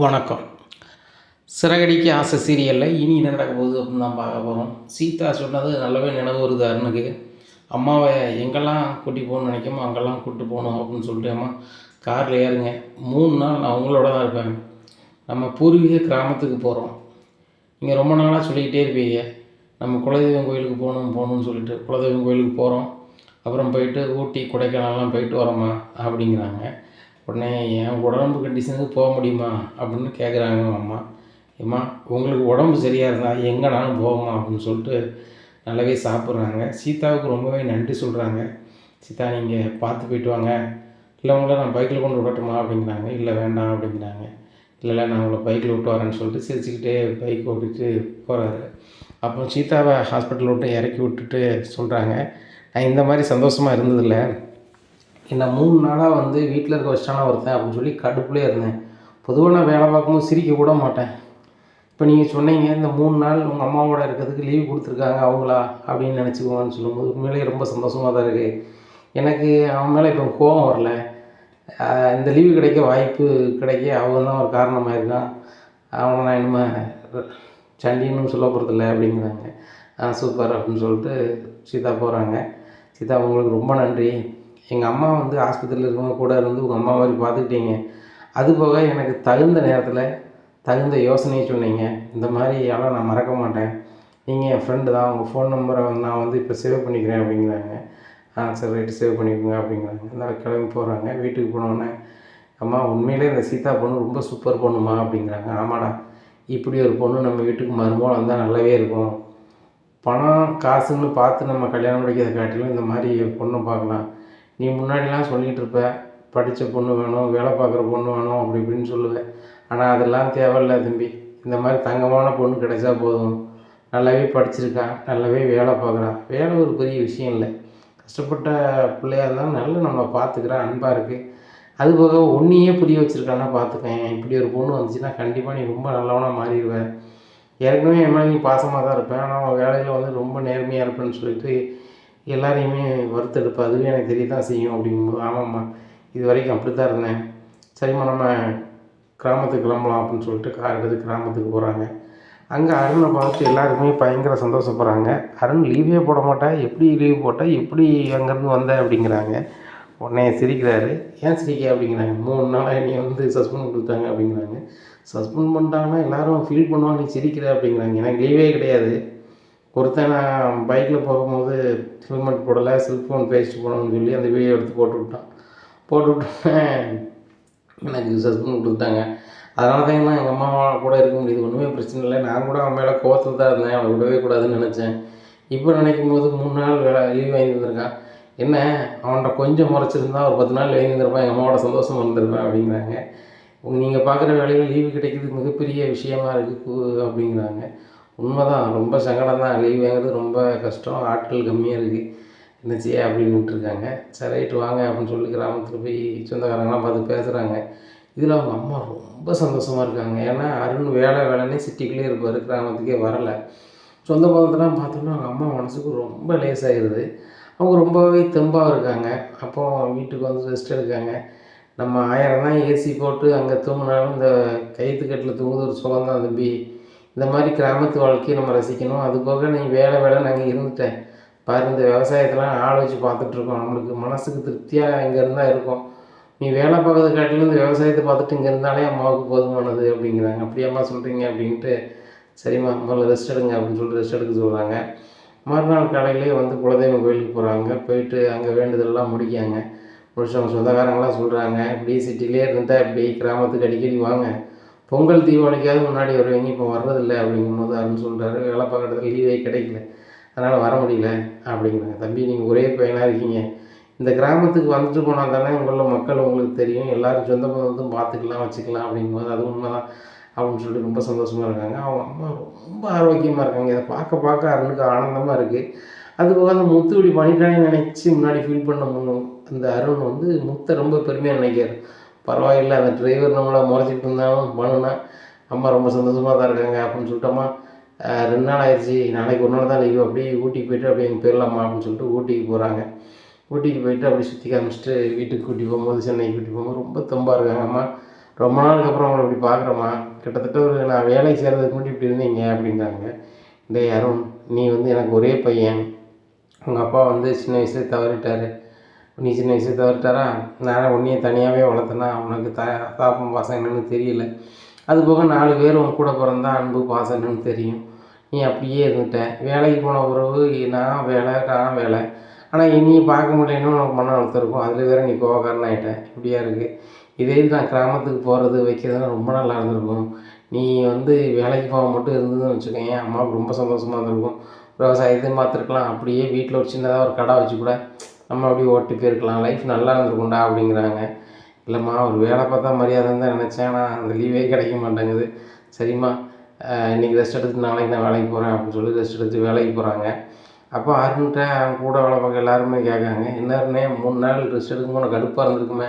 வணக்கம். சிறகடிக்கு ஆசை சீரியலில் இனி என்ன நடக்க போகுது அப்படின்னு தான் பார்க்க போகிறோம் சீதா சொன்னது நல்லாவே நினைவு வருது அருணுக்கு. அம்மாவை எங்கெல்லாம் கூட்டி போகணும்னு நினைக்காமோ அங்கெல்லாம் கூட்டி போகணும் அப்படின்னு சொல்லிட்டு அம்மா காரில் ஏறுங்க. மூணு நாள் நான் அவங்களோட தான் இருப்பேன். நம்ம பூர்வீக கிராமத்துக்கு போகிறோம் நீங்கள் ரொம்ப நாளாக சொல்லிக்கிட்டே இருப்பீங்க. நம்ம குலதெய்வம் கோயிலுக்கு போகணும் போகணும்னு சொல்லிட்டு குலதெய்வம் கோயிலுக்கு போகிறோம் அப்புறம் போயிட்டு ஊட்டி கொடைக்கானல்லாம் போயிட்டு வரோம்மா அப்படிங்கிறாங்க. உடனே என் உடம்பு கண்டிஷனுக்கு போக முடியுமா? அப்படின்னு கேட்குறாங்க அம்மா. ஏம்மா உங்களுக்கு உடம்பு சரியாக இருந்தால் எங்கேனாலும் போகமா அப்படின்னு சொல்லிட்டு நல்லாவே சாப்பிட்றாங்க. சீதாவுக்கு ரொம்பவே நன்றி சொல்கிறாங்க சீதா நீங்கள் பார்த்து போயிட்டு வாங்க. இல்லை உங்களை நான் பைக்கில் கொண்டு விடட்டுமா? அப்படிங்கிறாங்க. இல்லை வேண்டாம் அப்படிங்கிறாங்க. இல்லை இல்லை நான் உங்களை பைக்கில் விட்டு வரேன்னு சொல்லிட்டு சிரிச்சுக்கிட்டே பைக் ஓட்டிட்டு போகிறாரு அப்புறம் சீதாவை ஹாஸ்பிட்டல் விட்டு இறக்கி விட்டுட்டு சொல்கிறாங்க நான் இந்த மாதிரி சந்தோஷமாக இருந்ததில்லை. என்னை மூணு நாளாக வந்து வீட்டில் இருக்க வச்சானா ஒருத்தன் அப்படின்னு சொல்லி கடுப்புலேயே இருந்தேன். பொதுவாக நான் வேலை பார்க்கும்போது சிரிக்க கூட மாட்டேன். இப்போ நீங்கள் சொன்னீங்க இந்த மூணு நாள் உங்கள் அம்மாவோட இருக்கிறதுக்கு லீவ் கொடுத்துருக்காங்க அவங்களா அப்படின்னு நினச்சிக்குவான்னு சொல்லும்போது உண்மையிலேயே ரொம்ப சந்தோஷமாக தான் இருக்குது எனக்கு அவன் மேலே இப்போ கோபம் வரல. இந்த லீவு கிடைக்க வாய்ப்பு கிடைக்க அவன் தான் ஒரு காரணமாக இருக்கான். அவனை நான் இனிமேல் சண்டின்னு சொல்ல போகிறதில்ல அப்படிங்கிறாங்க. ஆ சூப்பர் அப்படின்னு சொல்லிட்டு சீதா போகிறாங்க சீதா உங்களுக்கு ரொம்ப நன்றி. எங்கள் அம்மா வந்து ஆஸ்பத்திரியில் இருக்கவங்க கூட இருந்து உங்கள் அம்மா மாதிரி பார்த்துக்கிட்டீங்க அது போக எனக்கு தகுந்த நேரத்தில் தகுந்த யோசனையை சொன்னீங்க. இந்த மாதிரி எல்லாம் நான் மறக்க மாட்டேன். நீங்கள் என் ஃப்ரெண்டு தான் உங்கள் ஃபோன் நம்பரை நான் வந்து இப்போ சேவ் பண்ணிக்கிறேன் அப்படிங்கிறாங்க. ஆ சரி ரைட்டு சேவ் பண்ணிக்கோங்க அப்படிங்கிறாங்க. இந்த கிளம்பி போகிறாங்க வீட்டுக்கு போனோடனே அம்மா உண்மையிலே இந்த சீதா பொண்ணு ரொம்ப சூப்பர் பொண்ணுமா? அப்படிங்கிறாங்க. ஆமாடா இப்படி ஒரு பொண்ணு நம்ம வீட்டுக்கு மருமகள் வந்தால் நல்லாவே இருக்கும். பணம் காசுன்னு பார்த்து நம்ம கல்யாணம் முடிக்கிறத காட்டிலும் இந்த மாதிரி பொண்ணை பார்க்கலாம். நீ முன்னாடிலாம் சொல்லிகிட்டு இருப்ப படித்த பொண்ணு வேணும் வேலை பார்க்குற பொண்ணு வேணும் அப்படி இப்படின்னு சொல்லுவேன். ஆனால் அதெல்லாம் தேவையில்ல தம்பி. இந்த மாதிரி தங்கமான பொண்ணு கிடைச்சா போதும். நல்லாவே படிச்சிருக்கா நல்லாவே வேலை பார்க்குறா. வேலை ஒரு பெரிய விஷயம் இல்லை. கஷ்டப்பட்ட பிள்ளையாக இருந்தாலும் நல்லா நம்ம பார்த்துக்கிறா அன்பாக இருக்குது அது போக ஒன்றையே புரிய வச்சுருக்கான்னா பார்த்துக்கேன். இப்படி ஒரு பொண்ணு வந்துச்சுன்னா கண்டிப்பாக நீ ரொம்ப நல்லவனாக மாறிடுவேன் ஏற்கனவே என் மேலே நீ பாசமாக தான் இருப்பேன். ஆனால் அவன் வேலையில் வந்து ரொம்ப நேர்மையாக இருப்பேன்னு சொல்லிட்டு எல்லாரையுமே வறுத்தெடுப்பு அதுவே எனக்கு தெரிய தான் செய்யும் அப்படிங்கும்போது ஆமாம்மா இது வரைக்கும் அப்படி தான் இருந்தேன். சரிம்மா நம்ம கிராமத்துக்கு கிளம்பலாம் அப்படின்னு சொல்லிட்டு கார் எடுத்து கிராமத்துக்கு போகிறாங்க அங்கே அருணை பார்த்து எல்லாருக்குமே பயங்கர சந்தோஷப்படுறாங்க. அருண் லீவே போட மாட்டேன் எப்படி லீவ் போட்டால் எப்படி அங்கேருந்து வந்த? அப்படிங்கிறாங்க. உடனே சிரிக்கிறாரு. ஏன் சிரிக்க அப்படிங்கிறாங்க. மூணு நாளாக என்னை வந்து சஸ்பெண்ட் கொடுத்தாங்க அப்படிங்கிறாங்க. சஸ்பெண்ட் பண்ணிட்டாங்கன்னா எல்லாரும் ஃபீல் பண்ணுவாங்க நீ சிரிக்கிற அப்படிங்கிறாங்க. எனக்கு லீவே கிடையாது. ஒருத்தன் நான் பைக்கில் போகும்போது ஹெல்மெட் போடலை செல்ஃபோன் பேசிட்டு போனோம்னு சொல்லி அந்த வீடியோ எடுத்து போட்டு விட்டான் போட்டு விட்டேன் எனக்கு சஸ்பெண்ட் கொடுத்தாங்க அதனால தான் நான் எங்கள் அம்மா கூட இருக்க முடியுது. ஒன்றுமே பிரச்சனை இல்லை. நான் கூட அவன் மேலே கோவத்தில் தான் இருந்தேன். அவனை விடவே கூடாதுன்னு நினச்சேன். இப்போ நினைக்கும் போது மூணு நாள் வேலை லீவ் வாங்கி வந்திருக்கான் என்ன அவன்கிட்ட கொஞ்சம் முறைச்சிருந்தா ஒரு பத்து நாள் வாங்கி வந்திருப்பான் எங்கள் அம்மாவோட சந்தோஷம் வந்திருப்பேன் அப்படிங்கிறாங்க. நீங்கள் பார்க்குற வேலையில் லீவு கிடைக்கிறது மிகப்பெரிய விஷயமா இருக்குது அப்படிங்கிறாங்க. உண்மைதான் ரொம்ப சங்கடம் தான் லீவ் வாங்குறது ரொம்ப கஷ்டம். ஆட்கள் கம்மியாக இருக்குது என்ன செய்ய அப்படின்னு இருக்காங்க சரி ரைட்டு வாங்க அப்படின்னு சொல்லி கிராமத்தில் போய் சொந்தக்காரங்களாம் பார்த்து பேசுகிறாங்க இதில் அவங்க அம்மா ரொம்ப சந்தோஷமாக இருக்காங்க. ஏன்னா அருண் வேலை வேலைன்னே சிட்டிக்குள்ளே இருப்பார். கிராமத்துக்கே வரலை. சொந்த பந்தத்தெல்லாம் பார்த்தோன்னா அவங்க அம்மா மனசுக்கு ரொம்ப லேசாகிடுது அவங்க ரொம்பவே தெம்பாக இருக்காங்க. அப்போ வீட்டுக்கு வந்து ரெஸ்ட் எடுக்காங்க. நம்ம ஆயிரம் தான் ஏசி போட்டு அங்கே தூங்கினாலும் இந்த கைத்துக்கட்டில் தூங்குது ஒரு சுகம் தான் தம்பி. இந்த மாதிரி கிராமத்து வாழ்க்கையை நம்ம ரசிக்கணும். அது போக நீ வேலை வேலை நாங்கள் இருந்துட்டேன். பாரு இந்த விவசாயத்தெல்லாம் ஆள் வச்சு பார்த்துட்ருக்கோம் நம்மளுக்கு மனசுக்கு திருப்தியாக இங்கே இருந்தால் இருக்கும். நீ வேலை பார்க்கறது காட்டிலும் இந்த விவசாயத்தை பார்த்துட்டு இங்கே இருந்தாலே அம்மாவுக்கு போதுமானது அப்படிங்கிறாங்க. அப்படியே அம்மா சொல்கிறீங்க அப்படின்ட்டு. சரிம்மா முதல்ல ரெஸ்ட் எடுங்க அப்படின்னு சொல்லிட்டு ரெஸ்ட் எடுக்க சொல்கிறாங்க மறுநாள் காலையிலேயே வந்து குலதெய்வம் கோயிலுக்கு போகிறாங்க போயிட்டு அங்கே வேண்டுதலெல்லாம் முடிக்காங்க முடிச்சு அவங்க சொந்தக்காரங்களாம் சொல்கிறாங்க இப்படி சிட்டிலே இருந்தால் இப்படி கிராமத்துக்கு அடிக்கடி வாங்க. பொங்கல் தீபாவளிக்காவது முன்னாடி வருவீங்க இப்போ வர்றதில்லை அப்படிங்கும்போது அருண் சொல்கிறாரு வேலை பார்க்குற லீவே கிடைக்கல. அதனால் வர முடியல அப்படிங்கிறாங்க. தம்பி நீங்கள் ஒரே பையனாக இருக்கீங்க. இந்த கிராமத்துக்கு வந்துட்டு போனால் தானே உங்களில் மக்கள் உங்களுக்கு தெரியும். எல்லாரும் சொந்த பந்தத்தும் பார்த்துக்கலாம் வச்சுக்கலாம் அப்படிங்கும்போது அது உண்மைதான் அப்படின்னு சொல்லிட்டு ரொம்ப சந்தோஷமாக இருக்காங்க. அவங்க அம்மா ரொம்ப ஆரோக்கியமாக இருக்காங்க. இதை பார்க்க பார்க்க அருணுக்கு ஆனந்தமாக இருக்குது அது போக அந்த முத்து இப்படி பண்ணிட்டானே நினச்சி முன்னாடி ஃபீல் பண்ண முன்னும் அந்த அருண் வந்து முத்தை ரொம்ப பெருமையாக நினைக்கிறார். பரவாயில்லை அந்த டிரைவர் நம்மளை முறைச்சிட்டு இருந்தாலும் பண்ணுனா அம்மா ரொம்ப சந்தோஷமாக தான் இருக்காங்க அப்படின்னு சொல்லிட்டோமா ரெண்டு நாள் ஆயிடுச்சு நாளைக்கு ஒரு நாள் தான் லீவு அப்படியே ஊட்டிக்கு போயிட்டு அப்படியே எங்கள் போயிடலாமா அப்படின்னு சொல்லிட்டு ஊட்டிக்கு போகிறாங்க ஊட்டிக்கு போயிட்டு அப்படி சுற்றி காமிச்சிட்டு வீட்டுக்கு கூட்டி போகும்போது சென்னைக்கு கூட்டி போகும்போது ரொம்ப தெம்பாக இருக்காங்க. அம்மா ரொம்ப நாளுக்கு அப்புறம் அவங்களை இப்படி பார்க்குறேம்மா. கிட்டத்தட்ட ஒரு நான் வேலைக்கு சேர்றதுக்கு முன்னாடி இப்படி இருந்தீங்க அப்படின்றாங்க. டேய் அருண் நீ வந்து எனக்கு ஒரே பையன். உங்கள் அப்பா வந்து சின்ன வயசுலேயே தவறிட்டார். நீ சின்ன வயசு தவிர்த்தாரா நான் உன்னையே தனியாகவே வளர்த்தேன்னா உனக்கு த தாப்பம் பாசம் என்னன்னு தெரியல. அது போக நாலு பேர் உன் கூட பிறந்தா அன்பு பாசம் என்னன்னு தெரியும். நீ அப்படியே இருந்துட்ட. வேலைக்கு போன உறவு நான் வேலை நான் வேலை. ஆனால் இனியும் பார்க்க முடியலன்னு உனக்கு மன அழுத்தம் இருக்கும். அதில் வேற நீ கோவக்காரன் ஆகிட்டேன் இப்படியா இருக்குது இதே இது நான் கிராமத்துக்கு போகிறது வைக்கிறதுலாம் ரொம்ப நல்லா இருந்திருக்கும். நீ வந்து வேலைக்கு போக மட்டும் இருந்ததுன்னு வச்சுக்கோங்க அம்மாவுக்கு ரொம்ப சந்தோஷமாக இருந்திருக்கும். விவசாயத்தையும் பார்த்துருக்கலாம். அப்படியே வீட்டில் ஒரு சின்னதாக ஒரு கடை வச்சு கூட நம்ம அப்படியே ஓட்டி போயிருக்கலாம். லைஃப் நல்லா இருந்திருக்கும்டா அப்படிங்கிறாங்க. இல்லைம்மா ஒரு வேலை பார்த்தா மரியாதைன்னு தான் நினச்சேன். ஆனால் அந்த லீவே கிடைக்க மாட்டேங்குது. சரிம்மா இன்றைக்கி ரெஸ்ட் எடுத்து நாளைக்கு நான் வேலைக்கு போகிறேன் அப்படின்னு சொல்லி ரெஸ்ட் எடுத்து வேலைக்கு போகிறாங்க அப்போ அருண்கிட்ட அவங்க கூட வேலை பார்க்க எல்லாருமே கேட்காங்க என்னருனே மூணு நாள் ரெஸ்ட் எடுக்கும் உனக்கு கடுப்பாக இருந்திருக்குமே.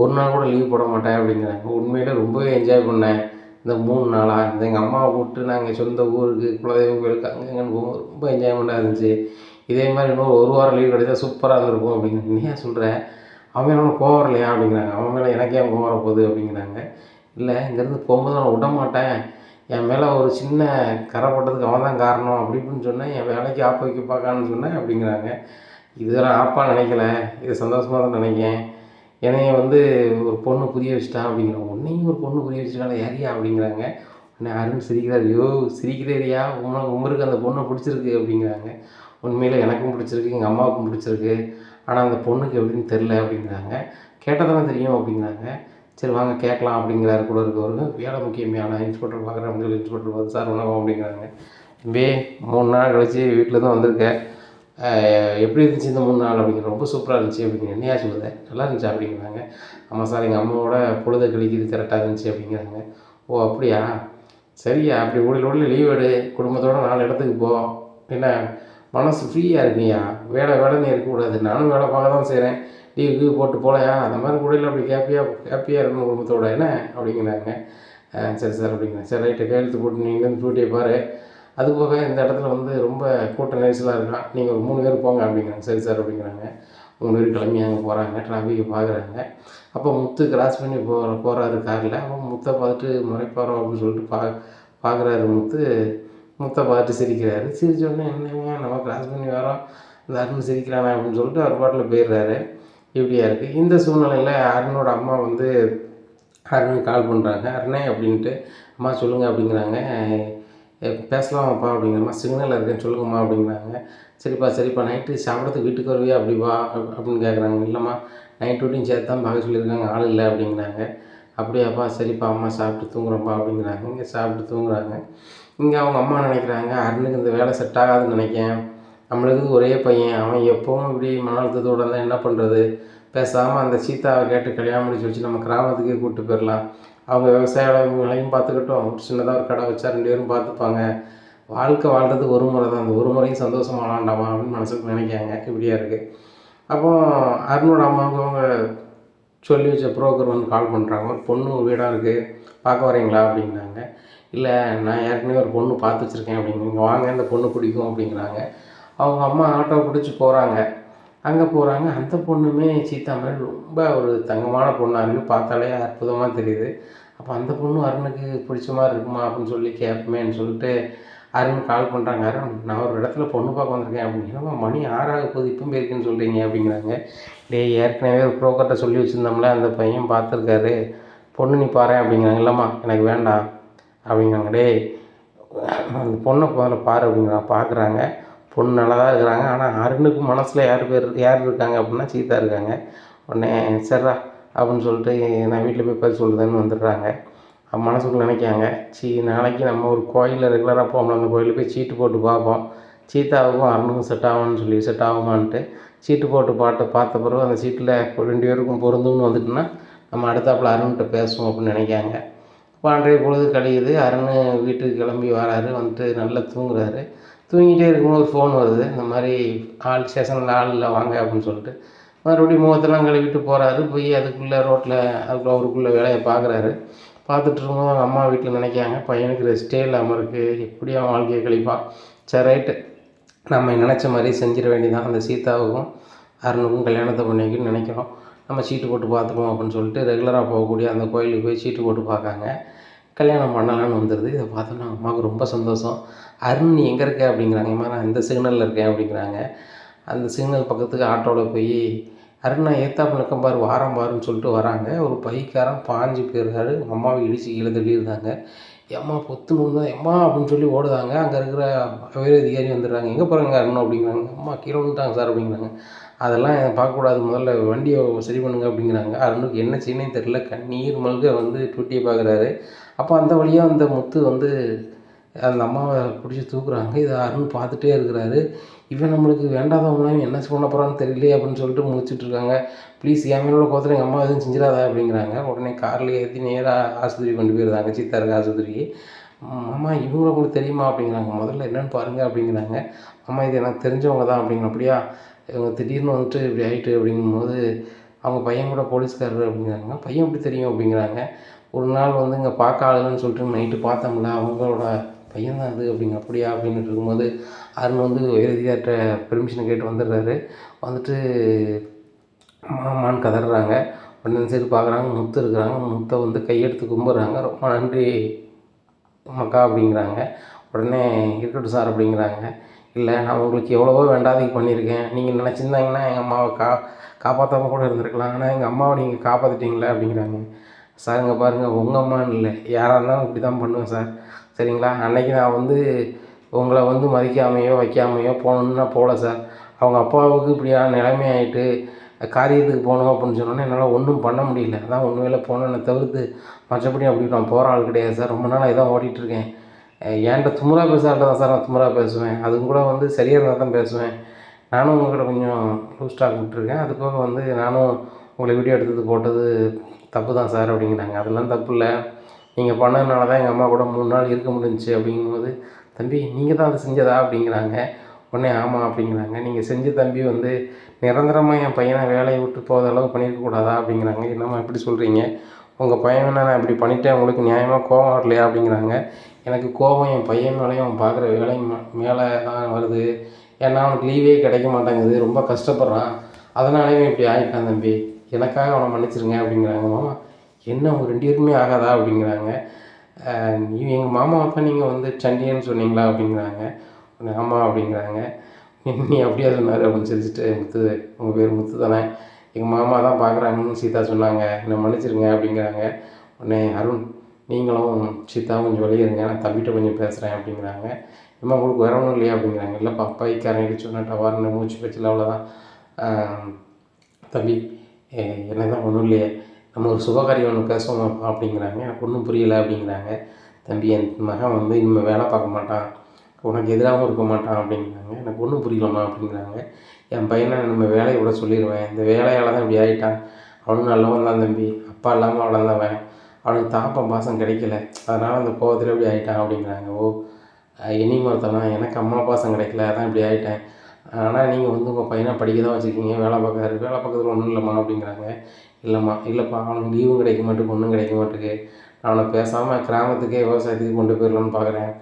ஒரு நாள் கூட லீவ் போட மாட்டேன் அப்படிங்கிறாங்க. உண்மையிலே ரொம்பவே என்ஜாய் பண்ணேன். இந்த மூணு நாளாக இந்த எங்கள் அம்மாவை கூப்பிட்டு நாங்கள் சொந்த ஊருக்கு குலதெய்வம் கோயிலுக்கு அங்கே இங்கேன்னு போகும்போது ரொம்ப என்ஜாய்மெண்ட்டாக இருந்துச்சு. இதே மாதிரி இன்னும் ஒரு வாரம் லீவ் கிடைச்சா சூப்பராக இருந்திருக்கும் அப்படின்னு நீ ஏன் சொல்கிறேன் அவன் மேலே கோவம் வரலையா அப்படிங்கிறாங்க. அவன் மேலே எனக்கே அவன் கோவம் வர போகுது அப்படிங்கிறாங்க. இல்லை இங்கேருந்து போகும்போது நான் விட மாட்டேன். என் மேலே ஒரு சின்ன கரை போட்டதுக்கு அவன் தான் காரணம் அப்படி இப்படின்னு சொன்னேன். என் வேலைக்கு ஆப்ப வைக்க பார்க்கான்னு சொன்னேன் அப்படிங்கிறாங்க. இதெல்லாம் ஆப்பா நினைக்கல. இது சந்தோஷமாக தான் நினைக்கேன். என்னைய வந்து ஒரு பொண்ணு புரிய வச்சுட்டா அப்படிங்கிறாங்க உன்னையும் ஒரு பொண்ணு புரிய வச்சுட்டால ஏரியா அப்படிங்கிறாங்க. உன்னை அருண் சிரிக்கிறார். ஐயோ சிரிக்கிறேரியா உனக்கு உமருக்கு அந்த பொண்ணை பிடிச்சிருக்கு அப்படிங்கிறாங்க. உண்மையில் எனக்கும் பிடிச்சிருக்கு எங்கள் அம்மாவுக்கும் பிடிச்சிருக்கு. ஆனால் அந்த பொண்ணுக்கு எப்படின்னு தெரில அப்படிங்கிறாங்க. கேட்டால் தெரியும் அப்படிங்கிறாங்க. சரி வாங்க கேட்கலாம் அப்படிங்கிறாரு கூட இருக்கவருக்கு வேலை முக்கியமையான இன்ஸ்பெக்டர் பார்க்குறேன் அப்படின்னு சொல்லி இன்ஸ்பெக்டர் பார்த்து சார் வணக்கம் அப்படிங்கிறாங்க. வே மூணு நாள் கழிச்சு வீட்டில் தான் வந்திருக்கேன் எப்படி இருந்துச்சு இந்த மூணு நாள்? அப்படிங்கிற ரொம்ப சூப்பராக இருந்துச்சு. அப்படிங்கிற என்னையா சொல்லுது? நல்லா இருந்துச்சு அப்படிங்கிறாங்க. ஆமாம் சார் எங்கள் அம்மாவோட பொழுத கழிக்கிறது கரெக்டாக இருந்துச்சு அப்படிங்கிறாங்க. ஓ அப்படியா? சரியா அப்படி ஓடி ஓடி லீவ் எடு. குடும்பத்தோட நாலு இடத்துக்கு போ. என்ன மனசு ஃப்ரீயாக இருக்குங்கய்யா வேலை வேலைன்னு இருக்கக்கூடாது. நானும் வேலை பார்க்க தான் செய்கிறேன் லீவ் கீவ் போட்டு போகலையா அந்த மாதிரி கூட அப்படி ஹாப்பியாக ஹாப்பியாக இருக்கணும் குடும்பத்தோட என்ன அப்படிங்கிறாங்க. சரி சார் அப்படிங்கிறேன் சரி ரைட்டு. கையெழுத்து போட்டு நீங்கள் வந்து டியூட்டியை பாரு. அது போக இந்த இடத்துல வந்து ரொம்ப கூட்ட நெரிசலாக இருக்கான். நீங்கள் ஒரு மூணு பேர் போங்க அப்படிங்கிறாங்க. சரி சார் அப்படிங்கிறாங்க. மூணு பேர் கிளம்பி அங்கே போகிறாங்க டிராஃபிக்கை பார்க்குறாங்க அப்போ முத்து கிராஸ் பண்ணி போகிற போகிறாரு காரில் அப்போ முத்தை பார்த்துட்டு முறைப்பாரோ அப்படின்னு சொல்லிட்டு பா பார்க்குறாரு முத்து. மூத்த பார்த்துட்டு சிரிக்கிறாரு. சிரிச்ச உடனே என்னங்க நம்ம கிராஸ் பண்ணி வரோம். இந்த அருண் சிரிக்கிறானே அப்படின்னு சொல்லிட்டு அவர் பாட்டில் போயிடுறாரு. இப்படியா இருக்குது இந்த சூழ்நிலையில் அருணோட அம்மா வந்து அருணுக்கு கால் பண்ணுறாங்க அருணே அப்படின்ட்டு அம்மா சொல்லுங்கள் அப்படிங்கிறாங்க. பேசலாமாப்பா அப்படிங்கிறம்மா. சிக்னல் இருக்கேன்னு சொல்லுங்கம்மா அப்படிங்கிறாங்க. சரிப்பா சரிப்பா. நைட்டு சாப்பிட்றதுக்கு வீட்டுக்கு வருவியா? அப்படி வா அப்படின்னு கேட்குறாங்க இல்லைம்மா நைட் டியூட்டியும் சேர்த்து தான் பார்க்க சொல்லியிருக்காங்க. ஆள் இல்லை அப்படிங்கிறாங்க. அப்படியாப்பா. சரிப்பா. அம்மா சாப்பிட்டு தூங்குறோம்ப்பா அப்படிங்கிறாங்க. இங்கே சாப்பிட்டு தூங்குறாங்க. இங்கே அவங்க அம்மா நினைக்கிறாங்க அருணுக்கு இந்த வேலை செட் ஆகாதுன்னு நினைக்கேன். நம்மளுக்கு ஒரே பையன் அவன் எப்பவும் இப்படி மன அழுத்தத்தோட இருந்தால் என்ன பண்ணுறது பேசாமல் அந்த சீத்தாவை கேட்டு கல்யாணம் முடிச்சு வச்சு நம்ம கிராமத்துக்கே கூப்பிட்டு போயிடலாம் அவங்க விவசாய வேலையும் பார்த்துக்கிட்டோம். சின்னதாக ஒரு கடை வச்சா ரெண்டு பேரும் பார்த்துப்பாங்க. வாழ்க்கை வாழ்றது ஒரு முறை தான் அந்த ஒரு முறையும் சந்தோஷமாக வாழாண்டாமா அப்படின்னு மனசுக்கு நினைக்காங்க இப்படியா இருக்குது அப்போ அருணோட அம்மாவுக்கு அவங்க சொல்லி வச்ச புரோக்கர் வந்து கால் பண்ணுறாங்க ஒரு பொண்ணு வீடாக இருக்குது பார்க்க வரீங்களா அப்படிங்கிறாங்க இல்லை நான் ஏற்கனவே ஒரு பொண்ணு பார்த்து வச்சுருக்கேன் அப்படிங்க வாங்க இந்த பொண்ணு பிடிக்கும் அப்படிங்கிறாங்க. அவங்க அம்மா ஆட்டோ பிடிச்சி போகிறாங்க அங்கே போகிறாங்க அந்த பொண்ணுமே சீதா மாதிரி ரொம்ப ஒரு தங்கமான பொண்ணாக இருக்குது பார்த்தாலே அற்புதமாக தெரியுது. அப்போ அந்த பொண்ணு அருணுக்கு பிடிச்ச மாதிரி இருக்குமா அப்படின்னு சொல்லி கேட்போமேன்னு சொல்லிட்டு அருண் கால் பண்ணுறாங்க அருண் நான் ஒரு இடத்துல பொண்ணு பார்க்க வந்திருக்கேன் அப்படிங்கிறப்ப மணி ஆறாக போகுது இப்போ இருக்குன்னு சொல்கிறீங்க அப்படிங்கிறாங்க. டேய் ஏற்கனவே ஒரு ப்ரோக்கர்கிட்ட சொல்லி வச்சுருந்தோம்ல அந்த பையன் பார்த்துருக்காரு. பொண்ணு நீ பாரு அப்படிங்கிறாங்க. இல்லைம்மா எனக்கு வேண்டாம். அப்படிங்கிறாங்க டேய் அந்த பொண்ணை முதல்ல பாரு அப்படிங்கிறாங்க பார்க்குறாங்க. பொண்ணு நல்லா தான் இருக்கிறாங்க. ஆனால் அருணுக்கு மனசில் யார் பேர் யார் இருக்காங்க அப்படின்னா சீதா இருக்காங்க. உடனே சரிடா அப்படின்னு சொல்லிட்டு நான் வீட்டில் போய் பதில் சொல்லுதேன்னு வந்துடுறாங்க. அவன் மனசுக்குள்ள நினைக்காங்க சீ நாளைக்கு நம்ம ஒரு கோயிலில் ரெகுலராக போகணும் அந்த கோயிலில் போய் சீட்டு போட்டு பார்ப்போம். சீதாவுக்கும் அருணுக்கும் செட் ஆகும்னு சொல்லி செட் ஆகுமான்ட்டு சீட்டு போட்டு பாட்டு பார்த்த பிறகு அந்த சீட்டில் ரெண்டு பேருக்கும் பொருந்தும்னு வந்துட்டுன்னா நம்ம அடுத்தாப்புல அருண்கிட்ட பேசுவோம் அப்படின்னு நினைக்காங்க அன்றைய பொழுது கழியுது. அருண் வீட்டுக்கு கிளம்பி வராரு. வந்துட்டு நல்லா தூங்குறாரு. தூங்கிட்டே இருக்கும்போது ஒரு ஃபோன் வருது. இந்த மாதிரி ஆள் ஸ்டேஷனில் ஆள் இல்லை வாங்க அப்படின்னு சொல்லிட்டு. மறுபடியும் முகத்தெல்லாம் கழுவிட்டு போகிறாரு போய் அதுக்குள்ளே ரோட்டில் அதுக்குள்ள அவருக்குள்ளே வேலையை பார்க்குறாரு. பார்த்துட்டு இருக்கும்போது அவங்க அம்மா வீட்டில் நினைக்காங்க பையனுக்கு ரெஸ்ட்டே இல்லாமல் இருக்குது எப்படி அவன் வாழ்க்கையை கழிப்பான். சரி ரைட்டு நம்ம நினச்ச மாதிரி செஞ்சிட வேண்டியதான் அந்த சீதாவுக்கும் அருணுக்கும் கல்யாணத்தை பண்ணிக்கணும்னு நினைக்கிறோம். நம்ம சீட்டு போட்டு பார்த்துக்குவோம் அப்படின்னு சொல்லிட்டு ரெகுலராக போகக்கூடிய அந்த கோயிலுக்கு போய் சீட்டு போட்டு பார்க்காங்க. கல்யாணம் பண்ணலான்னு வந்துடுது இதை பார்த்தோன்னா அம்மாவுக்கு ரொம்ப சந்தோஷம். அருண் நீ எங்கே இருக்க அப்படிங்கிறாங்க. அம்மா நான் இந்த சிக்னலில் இருக்கேன் அப்படிங்கிறாங்க. அந்த சிக்னல் பக்கத்துக்கு ஆட்டோவில் போய் அருண் நான் ஏத்தாப்புல இருக்கேன் பாரு வாரம் பாருன்னு சொல்லிட்டு வராங்க. ஒரு பைக்காரன் பாஞ்சு போயிருக்காரு அம்மாவை இடித்து கீழே தள்ளியிருந்தாங்க எம்மா பொத்து தான் எம்மா அப்படின்னு சொல்லி ஓடுதாங்க அங்கே இருக்கிற உயர் அதிகாரி வந்துடுறாங்க. எங்கே போகிறாங்க அருண்? அப்படிங்கிறாங்க. அம்மா கீழே விழுந்துட்டாங்க சார் அப்படிங்கிறாங்க. அதெல்லாம் பார்க்கக்கூடாது. முதல்ல வண்டியை சரி பண்ணுங்க அப்படிங்கிறாங்க. அருணுக்கு என்ன செய்யணும்னு தெரில கண்ணீர் மல்க வந்து டூட்டியை பார்க்குறாரு. அப்போ அந்த வழியாக அந்த முத்து வந்து அந்த அம்மாவை பிடிச்சி தூக்குறாங்க. இதை அருண் பார்த்துட்டே இருக்கிறாரு. இவன் நம்மளுக்கு வேண்டாதவங்களாம் என்ன பண்ண போகிறான்னு தெரியலையே அப்படின்னு சொல்லிட்டு முடிச்சுட்ருக்காங்க ப்ளீஸ் என் மேலோட கோத்தில் எங்கள் அம்மா எதுவும் செஞ்சிடாதா அப்படிங்கிறாங்க. உடனே காரில் ஏற்றி நேராக ஆஸ்பத்திரி கொண்டு போயிருந்தாங்க சித்தாருக்கு ஆஸ்பத்திரிக்கு. அம்மா இவங்களை உங்களுக்கு தெரியுமா? அப்படிங்கிறாங்க. முதல்ல என்னென்னு பாருங்கள் அப்படிங்கிறாங்க. அம்மா இது எனக்கு தெரிஞ்சவங்க தான் அப்படிங்கிற அப்படியா? இவங்க திடீர்னு வந்துட்டு இப்படி ஆகிட்டு அப்படிங்கும்போது அவங்க பையன் கூட போலீஸ்காரர் அப்படிங்கிறாங்க. பையன் எப்படி தெரியும் அப்படிங்கிறாங்க. ஒரு நாள் வந்து இங்கே பார்க்க ஆளுன்னு சொல்லிட்டு நைட்டு பார்த்தோம்ல அவங்களோட பையன் தான் அது அப்படிங்க அப்படியா அப்படின்னு இருக்கும்போது அருண் வந்து உயரதிகார்ட்ட பெர்மிஷன் கேட்டு வந்துடுறாரு. வந்துட்டு மாமான்னு கதறாங்க. உடனே சைடு பார்க்குறாங்க முத்து இருக்கிறாங்க. முத்தை வந்து கையெடுத்து கும்பிட்றாங்க. ரொம்ப நன்றி மக்கா அப்படிங்கிறாங்க. உடனே இருக்கட்டும் சார் அப்படிங்கிறாங்க. இல்லை நான் உங்களுக்கு எவ்வளவோ வேண்டாதீங்க பண்ணியிருக்கேன். நீங்கள் நினச்சிருந்தாங்கன்னா எங்கள் அம்மாவை கா காப்பாற்றாமல் கூட இருந்திருக்கலாம். ஆனால் எங்கள் அம்மாவை நீங்கள் காப்பாற்றிட்டீங்களே அப்படிங்கிறாங்க. சார் இங்கே பாருங்கள் உங்கள் அம்மான்னு இல்லை. யாராக இருந்தாலும் இப்படி தான் பண்ணுவேன் சார். சரிங்களா? அன்றைக்கி நான் வந்து உங்களை வந்து மதிக்காமையோ வைக்காமையோ போகணுன்னு நான் போகல சார். அவங்க அப்பாவுக்கு இப்படியான நிலைமை ஆகிட்டு காரியத்துக்கு போகணும் அப்படின்னு சொன்னோன்னே என்னால் ஒன்றும் பண்ண முடியல. அதான் உண்மையில் போனேன்னு தவிர்த்து மற்றபடி அப்படி நான் போகிற ஆள் கிடையாது சார். ரொம்ப நாளாக இதான் ஓடிட்டுருக்கேன் என்கிட்ட துமுறா பேசுகிறத தான் சார் நான் துமுறா பேசுவேன். அதுவும் கூட வந்து சரியாக இருந்தால் தான் பேசுவேன். நானும் உங்கள்கிட்ட கொஞ்சம் லூஸ் விட்டுருக்கேன். அது போக வந்து நானும் உங்களை வீடியோ எடுத்தது போட்டது தப்பு தான் சார் அப்படிங்கிறாங்க. அதெல்லாம் தப்பு இல்லை. நீங்கள் பண்ணதுனால தான் எங்கள் அம்மா கூட மூணு நாள் இருக்க முடிஞ்சிச்சு அப்படிங்கும்போது தம்பி நீங்கள் தான் அதை செஞ்சதா? அப்படிங்கிறாங்க. உடனே ஆமாம் அப்படிங்கிறாங்க. நீங்கள் செஞ்ச தம்பி வந்து நிரந்தரமாக என் பையனை வேலையை விட்டு போகிற அளவுக்கு பண்ணியிருக்கக்கூடாதா அப்படிங்கிறாங்க. என்னம்மா எப்படி சொல்கிறீங்க உங்கள் பையனை நான் இப்படி பண்ணிவிட்டேன் உங்களுக்கு நியாயமாக கோபம் வரலையா? அப்படிங்கிறாங்க. எனக்கு கோபம் என் பையன் மேலேயும் அவன் பார்க்குற வேலை மேலே தான் வருது. ஏன்னா அவனுக்கு லீவே கிடைக்க மாட்டேங்குது. ரொம்ப கஷ்டப்படுறான். அதனாலேயே இப்படி ஆகிட்டான் தம்பி. எனக்காக அவனை மன்னிச்சிருங்க அப்படிங்கிறாங்க. மாமா என்ன அவங்க ரெண்டு பேருக்குமே ஆகாதா? அப்படிங்கிறாங்க. நீ எங்கள் மாமாவை தான் நீங்கள் வந்து சண்டியன்னு சொன்னீங்களா? அப்படிங்கிறாங்க. ஆமாம் அப்படிங்கிறாங்க. நீ அப்படியே சொன்னார்? அப்படின்னு சொல்லிட்டு முத்து உங்கள் பேர் முத்து தானே. எங்கள் மாமா தான் பார்க்குறாங்கன்னு சீதா சொன்னாங்க. என்னை மன்னிச்சிருங்க அப்படிங்கிறாங்க. உடனே அருண் நீங்களும் சித்தா கொஞ்சம் வெளியே இருங்க. நான் தம்பிகிட்ட கொஞ்சம் பேசுகிறேன் அப்படிங்கிறாங்க. இம்மா உங்களுக்கு வரணும் இல்லையா அப்படிங்கிறாங்க. இல்லைப்பா பைக்காரன் இடிச்சு சொன்னா வரணும் மூச்சு பச்சில் அவ்வளோதான் தம்பி என்ன தான் ஒன்றும் இல்லையே. நம்ம ஒரு சுபகாரியம் ஒன்று பேசுவோம் அப்படிங்கிறாங்க. எனக்கு ஒன்றும் புரியலை அப்படிங்கிறாங்க. தம்பி என் மகன் வந்து இனிமேல் வேலை பார்க்க மாட்டான். உனக்கு எதிராகவும் இருக்க மாட்டான் அப்படிங்கிறாங்க. எனக்கு ஒன்றும் புரியலம்மா அப்படிங்கிறாங்க. என் பையனை நம்ம வேலையை விட சொல்லிடுவேன். இந்த வேலையால் தான் இப்படி ஆகிட்டான் அவனும் நல்லவன் தான் தம்பி. அப்பா இல்லாமல் வளர்ந்தவன் அவனுக்கு தாப்பம் பாசம் கிடைக்கல. அதனால் அந்த கோவத்தில் இப்படி ஆகிட்டான் அப்படிங்கிறாங்க. ஓ என்னையும் ஒருத்தனா? எனக்கு அம்மா பாசம் கிடைக்கல அதான் இப்படி ஆகிட்டேன் ஆனால் நீங்கள் வந்து உங்கள் பையனை படிக்க தான் வச்சுருக்கீங்க. வேலை பார்க்குறாரு. வேலை பக்கத்தில் ஒன்றும் இல்லைம்மா அப்படிங்கிறாங்க. இல்லைம்மா இல்லைப்பா அவனுக்கு லீவும் கிடைக்க மாட்டேங்குது ஒன்றும் கிடைக்க மாட்டேங்குது அவனை பேசாமல் கிராமத்துக்கே விவசாயத்துக்கு கொண்டு போயிடலான்னு பார்க்குறேன்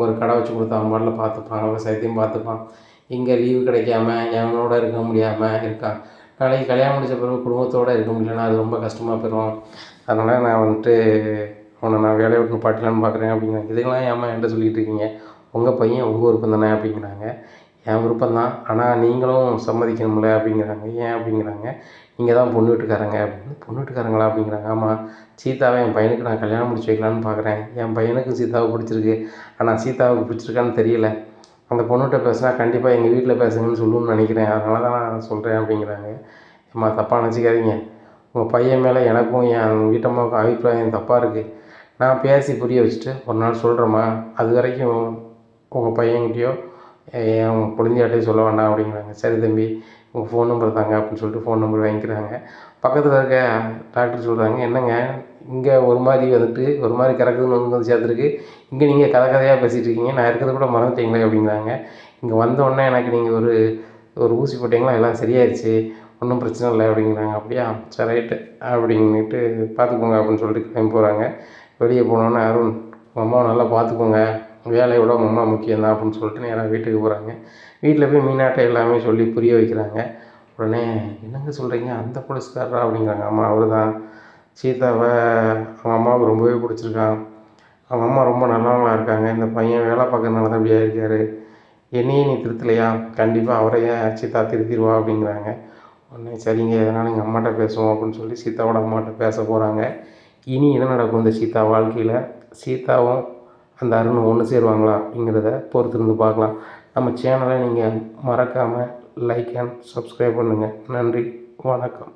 ஒரு கடை வச்சு கொடுத்தா அவன் பாட்டில் பார்த்துப்பான் விவசாயத்தையும் பார்த்துப்பான் இங்கே லீவு கிடைக்காம எவனோட இருக்க முடியாமல் இருக்கான். நாளைக்கு கல்யாணம் முடிச்ச பிறகு குடும்பத்தோடு இருக்க முடியலன்னா அது ரொம்ப கஷ்டமாக போயிடும் அதனால் நான் வந்துட்டு அவனை நான் வேலையை விட்டு பாட்டலான்னு பார்க்குறேன் அப்படிங்கிறாங்க இதுக்கெல்லாம் ஏமா என்கிட்ட சொல்லிகிட்டு இருக்கீங்க? உங்கள் பையன் உங்கள் விருப்பம் தானே அப்படிங்கிறாங்க. என் விருப்பம் தான். ஆனால் நீங்களும் சம்மதிக்கணும்ல அப்படிங்கிறாங்க. ஏன் அப்படிங்கிறாங்க. நீங்கள் தான் பொண்ணு வீட்டுக்காரங்க. அப்படின்னு பொண்ணு வீட்டுக்காரங்களா? அப்படிங்கிறாங்க. ஆமாம் சீதாவை என் பையனுக்கு நான் கல்யாணம் முடிச்சு வைக்கலான்னு பார்க்குறேன் என் பையனுக்கும் சீதாவை பிடிச்சிருக்கு. ஆனால் சீதாவுக்கு பிடிச்சிருக்கான்னு தெரியல. அந்த பொண்ணுகிட்ட பேசினா கண்டிப்பாக எங்கள் வீட்டில் பேசுங்கன்னு சொல்லுன்னு நினைக்கிறேன். அதனால தான் நான் சொல்கிறேன் அப்படிங்கிறாங்க. அம்மா தப்பாக நினச்சிக்காதீங்க. உங்கள் பையன் மேலே எனக்கும் என் வீட்டம்மாவுக்கும் அபிப்பிராயம் தப்பாக இருக்குது நான் பேசி புரிய வச்சுட்டு ஒரு நாள் சொல்கிறேம்மா அது வரைக்கும் உங்கள் பையன்கிட்டயோ என் குழந்தையாட்டையும் சொல்ல வேண்டாம் அப்படிங்கிறாங்க. சரி தம்பி உங்கள் ஃபோன் நம்பர் தாங்க அப்படின்னு சொல்லிட்டு ஃபோன் நம்பர் வாங்கிக்கிறாங்க. பக்கத்தில் இருக்க டாக்டர் சொல்கிறாங்க என்னங்க? இங்கே ஒரு மாதிரி வந்துட்டு ஒரு மாதிரி கறக்குதுன்னு வந்து வந்து சேர்த்துருக்கு இங்கே நீங்கள் கதை கதையாக பேசிகிட்டு இருக்கீங்க. நான் இருக்கிறத கூட மறந்துட்டீங்களே அப்படிங்கிறாங்க. இங்கே வந்தோடனே எனக்கு நீங்கள் ஒரு ஒரு ஊசி போட்டிங்களா? எல்லாம் சரியாயிருச்சு. ஒன்றும் பிரச்சனை இல்லை அப்படிங்கிறாங்க. அப்படியா? சரி ரைட்டு. அப்படின்னுட்டு பார்த்துக்கோங்க அப்படின்னு சொல்லிட்டு கிளம்பி போகிறாங்க வெளியே போனோன்னே அருண் அம்மாவை நல்லா பார்த்துக்கோங்க. வேலையை விட அம்மா முக்கியம் தான் அப்படின்னு சொல்லிட்டு நேராக வீட்டுக்கு போகிறாங்க வீட்டில் போய் மீனாட்டை எல்லாமே சொல்லி புரிய வைக்கிறாங்க. உடனே என்னங்க சொல்கிறீங்க அந்த போலீஸ்காரரா? அப்படிங்கிறாங்க. ஆமாம் அவர் தான் சீதாவை அவங்க அம்மாவுக்கு ரொம்பவே பிடிச்சிருக்கான். அவங்க அம்மா ரொம்ப நல்லவங்களா இருக்காங்க. இந்த பையன் வேலை பார்க்கறதுனால தான் இப்படி ஆயிருக்காரு. என்னையே நீ திருத்தலையா? கண்டிப்பாக அவரையே சீதா திருத்திடுவா அப்படிங்கிறாங்க. உடனே சரிங்க எதனால் எங்கள் அம்மாட்ட பேசுவோம் அப்படின்னு சொல்லி சீதாவோட அம்மாட்ட பேச போகிறாங்க இனி என்ன நடக்கும் இந்த சீதா வாழ்க்கையில்? சீதாவும் அந்த அருணும் ஒன்று சேருவாங்களா அப்படிங்கிறத பொறுத்திருந்து பார்க்கலாம். நம்ம சேனலை நீங்கள் மறக்காமல் லைக் அண்ட் சப்ஸ்கிரைப் பண்ணுங்கள் நன்றி வணக்கம்.